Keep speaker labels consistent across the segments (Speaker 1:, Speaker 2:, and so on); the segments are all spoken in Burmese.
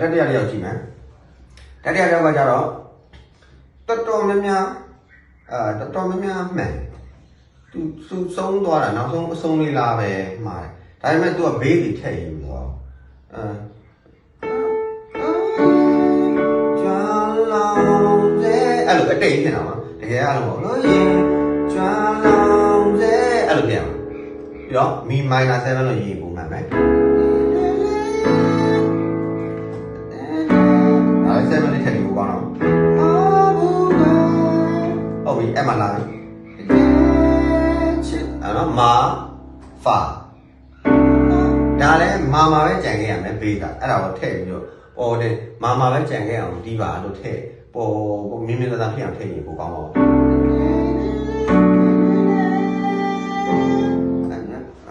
Speaker 1: တတိယတစ်ယောက်ကြည့်မယ်တတိယတစ်ယောက်ကကြတော့တော်တော်များများအာတော်တော်များများမှန်သူသူဆုံးသွားတာနောက်ဆုံးအဆုံးလေးလားပဲမှားတယ်ဒါပေမဲ့ तू ကဘေးကြီးထည့်ယူတော့အဲကျွမ်းလောင်တဲ့အဲ့လိုအတိတ်ဖြစ်တာပါတကယ်အဲ့လိုပေါ့လို့ရင်ကျွမ်းလောင်တဲ့အဲ့လိုပြန်ပြီးတော့ mi minor 7လို့ရေးပုံမှန်မ အဲ့မှာလာပြီအဲ့တော့မာဖာဒါလည်းမာမာပဲကြံခဲ့ရမယ်ဘေးကအဲ့ဒါကိုထည့်ပြီးတော့ပေါ်တယ်မာမာပဲကြံခဲ့အောင်ဒီပါလို့ထည့်ပေါ်ပေါ်မြင်းမြင်းသားသားဖြစ်အောင်ထည့်ရင်ကိုကောင်းပါဘူး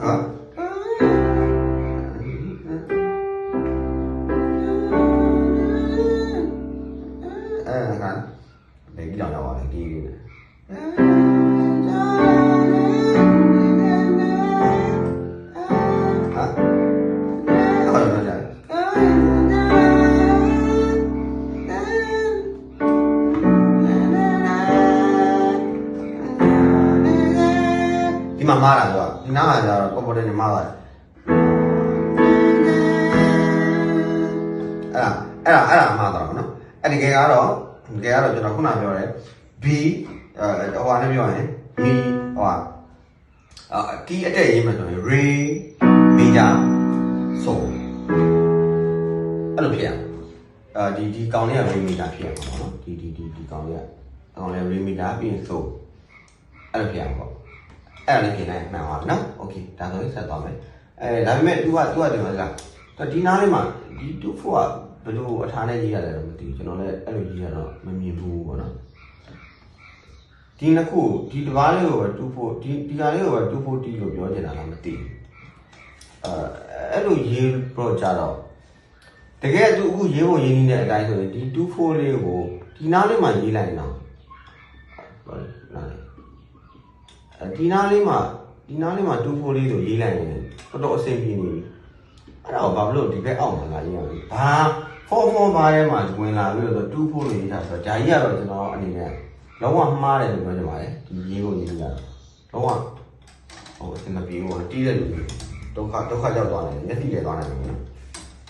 Speaker 1: ဟုတ်အဲကဘယ်ကြီးတောင်ရောက်ပါလဲဒီလေးဟာဟုတ်တယ်ကြာ ဒီမှာမားတာဆိုတော့ဒီနားကကျတော့ပေါ်ပေါ်တဲ့မားပါတယ်အဲ့ဒါအဲ့ဒါအဲ့ဒါမှားတာပေါ့နော်အဲ့ဒီကယ်ကတော့တကယ်ကတော့ကျွန်တော်ခုနပြောတယ် B အဲဟိုဟာနဲ့ပြောရင် Mi ဟိုဟာအာကီးအတက်ရေးမှဆိုရင် Re Major So အဲ့လိုဖြစ်ရအောင်အာဒီဒီကောင်လေးက Re Major ဖြစ်ရမှာပေါ့နော်ဒီဒီဒီဒီကောင်လေးကကောင်လေး Re Major ပြီးရင် So အဲ့လိုဖြစ်ရမှာပေါ့အဲ့ဒါလေးပြင်လိုက်မှန်ပါပြီနော် Okay ဒါဆိုရင်ဆက်သွားမယ်အဲဒါပေမဲ့ तू က तू ကဒီမှာကဒီနားလေးမှာဒီ 2 4ကဘယ်လိုအထားနဲ့ရေးရတယ်တော့မသိဘူးကျွန်တော်လည်းအဲ့လိုရေးရတော့မမြင်ဘူးပေါ့နော် ဒီနှစ်ခုဒီတစ်ပါးလေးကိုပဲတူဖို့ဒီဒီဟာလေးကိုပဲတူဖို့တီးလို့ပြောချင်တာလားမသိဘူးအဲအဲ့လိုရေးတော့ကြတော့တကယ်သူအခုရေးဖို့ရေးနေတဲ့အတိုင်းဆိုရင်ဒီတူဖို့လေးကိုဒီနားလေးမှာရေးလိုက်ရင်တော့ဘာလဲနားလေးအဲဒီနားလေးမှာဒီနားလေးမှာတူဖို့လေးဆိုရေးလိုက်ရင်တော်တော်အဆင်ပြေနေပြီအဲ့ဒါကိုဘာဖြစ်လို့ဒီဘက်အောက်မှာလာရေးရလဲဘာဖောဖောဘာထဲမှာဝင်လာပြီးတော့တူဖို့လေးရေးတာဆိုတော့ဒါကြီးကတော့ကျွန်တော်အနေနဲ့ လုံးဝမှားတယ်လို့ပြောကြပါတယ်ဒီရေးကိုရေးနေတာလုံးဝဟိုအစမပြေဘူးတီးတဲ့လူတွေဒုက္ခဒုက္ခရောက်သွားတယ်မျက်စိလဲသွားနိုင်တယ်နော်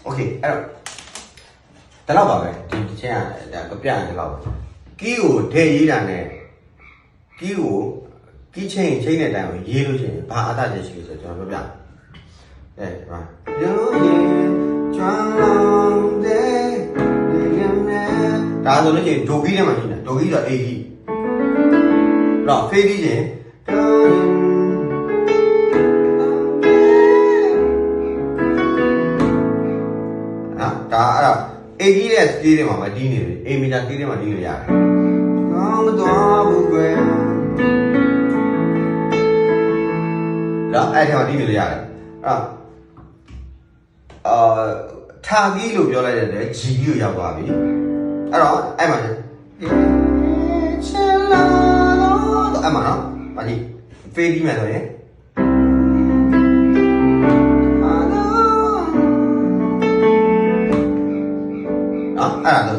Speaker 1: โอเคအဲ့တော့ဒါတော့ပါပဲဒီတစ်ချက်ဒါကပြရတယ်တော့ကီးကိုထည့်ရေးတာနဲ့ကီးကိုကီးချင်းချင်းတဲ့တိုင်ကိုရေးလို့ရှိရင်ဘာအသာချက်ရှိလဲဆိုတော့ကျွန်တော်ပြောပြအဲဒီမှာရောရင်ကျွမ်းလောင်တဲ့ဒီရမယ်ဒါဆိုလို့ရှိရင်ဒိုကီးထဲမှာရှိတယ်ဒိုကီးဆိုအေးကြီး တော့ဖေးပြီးချင်းအာဒါအဲ့ဒါအေကြီးတဲ့စတီးတွေမှာမတီးနေဘူးအေမီတာစတီးတွေမှာတီးလို့ရတယ်။ကောင်းမသွားဘူးကွယ်။ဒါအဲ့ထဲမှာတီးလို့ရတယ်။အဲ့အာထာဂီလို့ပြောလိုက်တဲ့အတွက်ဂျီကြီးကိုရောက်သွားပြီ။အဲ့တော့အဲ့မှာချေလာလို့အဲ့မှာနော်။ဘာကြီး ဖေးပြီးမယ်ဆိုရင်နော်အဲ့ဒါ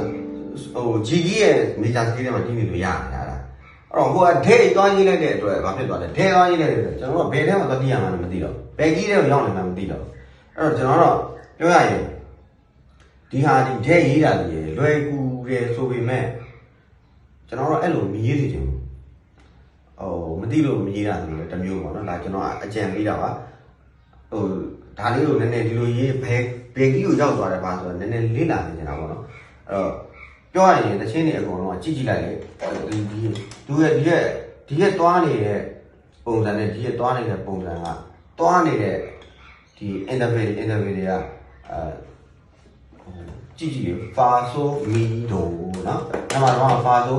Speaker 1: ဆိုဟိုဂျီကြီးရဲ့မေဂျာစကေးထဲမှာတင်းနေလို့ရတယ်အဲ့ဒါအဲ့တော့ဟိုကဒဲသွားရေးလိုက်တဲ့အတွက်ဘာဖြစ်သွားလဲဒဲသွားရေးလိုက်တဲ့အတွက်ကျွန်တော်ကဘယ်ထဲမှာသွားတည်ရမှန်းမသိတော့ဘယ်ကြီးထဲကိုရောက်နေမှန်းမသိတော့အဲ့တော့ကျွန်တော်တော့ပြောရရင်ဒီဟာဒီဒဲရေးတာလေလွယ်ကူတယ်ဆိုပေမဲ့ကျွန်တော်တော့အဲ့လိုမရေးစီချင်ဘူး ဟိုမသိလို့မရေးတာဆိုလို့တမျိုးပေါ့နော်ဒါကျွန်တော်အကြံပေးတာပါဟိုဒါလေးကိုနည်းနည်းဒီလိုရေးဘယ်ဘယ်ကြီးကိုရောက်သွားတယ်ပါဆိုတော့နည်းနည်းလေ့လာနေကြတာပေါ့နော်အဲ့တော့ပြောရရင်တချင်းတွေအကုန်လုံးကကြည့်ကြည့်လိုက်လေဒီဒီသူရဲ့ဒီရဲ့ဒီရဲ့တွားနေတဲ့ပုံစံနဲ့ဒီရဲ့တွားနေတဲ့ပုံစံကတွားနေတဲ့ဒီ interval interval တွေကအဲကြည့်ကြည့်လေ fa so mi do နော်အဲ့မှာတော့ fa so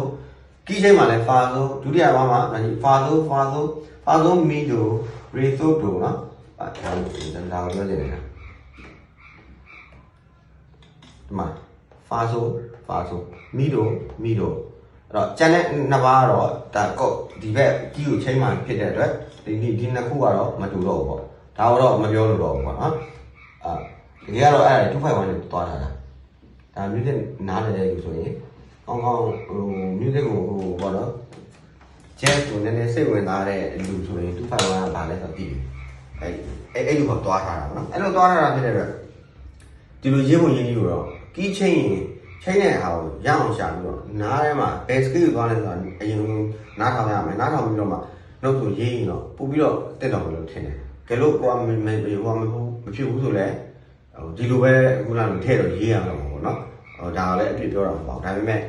Speaker 1: ကီးချိန်မှာလည်း fa so ဒုတိယဘာမှာဒါကြီး fa so fa so fa so mi do re so do နော်အဲ့ဒါဒါကိုပြောနေတယ်ဒီမှာ fa so fa so mi do mi do အဲ့တော့ကျန်တဲ့နှစ်ပါးကတော့ဒါကော့ဒီဘက်ကီးကိုချိန်မှာဖြစ်တဲ့အတွက်ဒီဒီဒီနှစ်ခုကတော့မတူတော့ဘူးပေါ့ဒါတော့မပြောလို့တော့ဘူးပေါ့နော်အာတကယ်ကတော့အဲ့ဒါ251ကိုသွားတာလားဒါမျိုးနဲ့နားလည်တဲ့လူဆိုရင် ကောင်းကောင်းဟို music ကိုဟိုဘောတော့ jazz ကိုနည်းနည်းစိတ်ဝင်စားတဲ့လူဆိုရင်သူ့ဖိုင်ဝါကဘာလဲဆိုတော့သိတယ်အဲအဲအဲ့လိုကသွားထားတာပေါ့နော်အဲ့လိုသွားထားတာဖြစ်တဲ့အတွက်ဒီလိုရေးဖို့ရင်းကြီးကိုတော့ key chain ချိန်တဲ့ဟာကိုရအောင်ရှာပြီးတော့နားထဲမှာ base skill ကိုသွားလဲဆိုတော့အရင်နားထောင်ရမယ်နားထောင်ပြီးတော့မှနှုတ်ဆိုရေးရင်တော့ပို့ပြီးတော့တက်တော်မလို့ထင်တယ်ကဲလို့ကိုကမမဟိုမမဖြစ်ဘူးဆိုလဲဟိုဒီလိုပဲအခုနကထည့်တော့ရေးရမှာပေါ့နော် ဟိုဒါကလည်းအဖြစ်ပြောတာမပေါ့ဒါပေမဲ့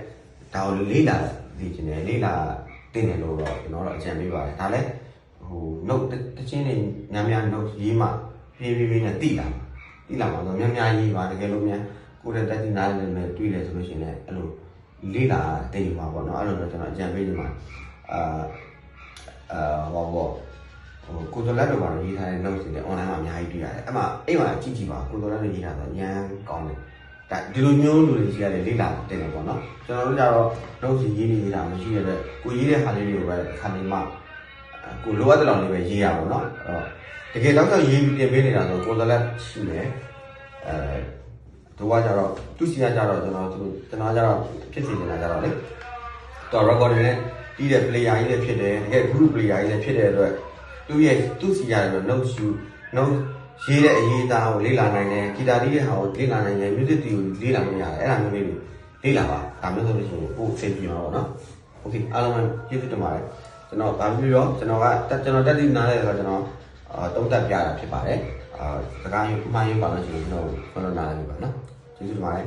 Speaker 1: ဒါကိုလေးလာသိချင်တယ်လေးလာတင်တယ်လို့တော့ကျွန်တော်တို့အကြံပေးပါတယ်ဒါလည်းဟို note တချင်းနေများများ note ရေးမှဖြည်းဖြည်းဖြည်းနဲ့တိလာတိလာမှာဆိုများများရေးပါတကယ်လို့များကိုယ်တဲ့တက်တိနားလည်းနဲ့တွေ့တယ်ဆိုလို့ရှိရင်လည်းအဲ့လိုလေးလာတင်ပါပေါ့နော်အဲ့လိုတော့ကျွန်တော်အကြံပေးနေမှာအာအာဟောဘောဟိုကိုယ်တော်လက်တော်မှာရေးထားတဲ့ note တွေလည်း online မှာအများကြီးတွေ့ရတယ်အဲ့မှာအဲ့မှာကြည့်ကြည့်ပါကိုယ်တော်လက်တွေရေးထားတာရမ်းကောင်းတယ် ဒါဒီလိုမျိုးလူတွေရှိရတယ်လေးလာတင်တယ်ပေါ့နော်ကျွန်တော်တို့ကြတော့နှုတ်စီရေးနေနေတာမရှိရတဲ့ကိုရေးတဲ့ဟာလေးတွေကိုပဲခါနေမှကိုလိုအပ်တဲ့လောက်လေးပဲရေးရပါတော့အဲ့တကယ်တော့ရေးပြီးတင်ပေးနေတာဆိုကိုယ်စားလက်ရှိတယ်အဲတို့ကကြတော့သူစီကကြတော့ကျွန်တော်သူကျွန်တော်ကြတော့ဖြစ်စီနေတာကြတော့လေတော့ record နဲ့ပြီးတဲ့ player ကြီးလည်းဖြစ်တယ်တကယ် group player ကြီးလည်းဖြစ်တဲ့အတွက်သူ့ရဲ့သူ့စီရတယ် note shoe note ရေးတဲ့အရေးအသားကိုလေ့လာနိုင်တယ်ဂီတာတီးတဲ့ဟာကိုလေ့လာနိုင်တယ် music theory ကိုလေ့လာနိုင်ရတယ်အဲ့ဒါမျိုးလေးတွေလေ့လာပါဒါမျိုးဆိုလို့ရှိရင်ကိုယ်အဆင်ပြေမှာပေါ့နော် okay အားလုံးကျေးဇူးတင်ပါတယ်ကျွန်တော်ဗာမျိုးရောကျွန်တော်ကကျွန်တော်တက်တိနားလဲဆိုတော့ကျွန်တော်အာတုံးတက်ပြတာဖြစ်ပါတယ်အာစကားယူမှန်ယူပါလို့ရှိရင်ကျွန်တော်ကိုဖလိုနားလိုက်ပါနော်ကျေးဇူးတင်ပါတယ်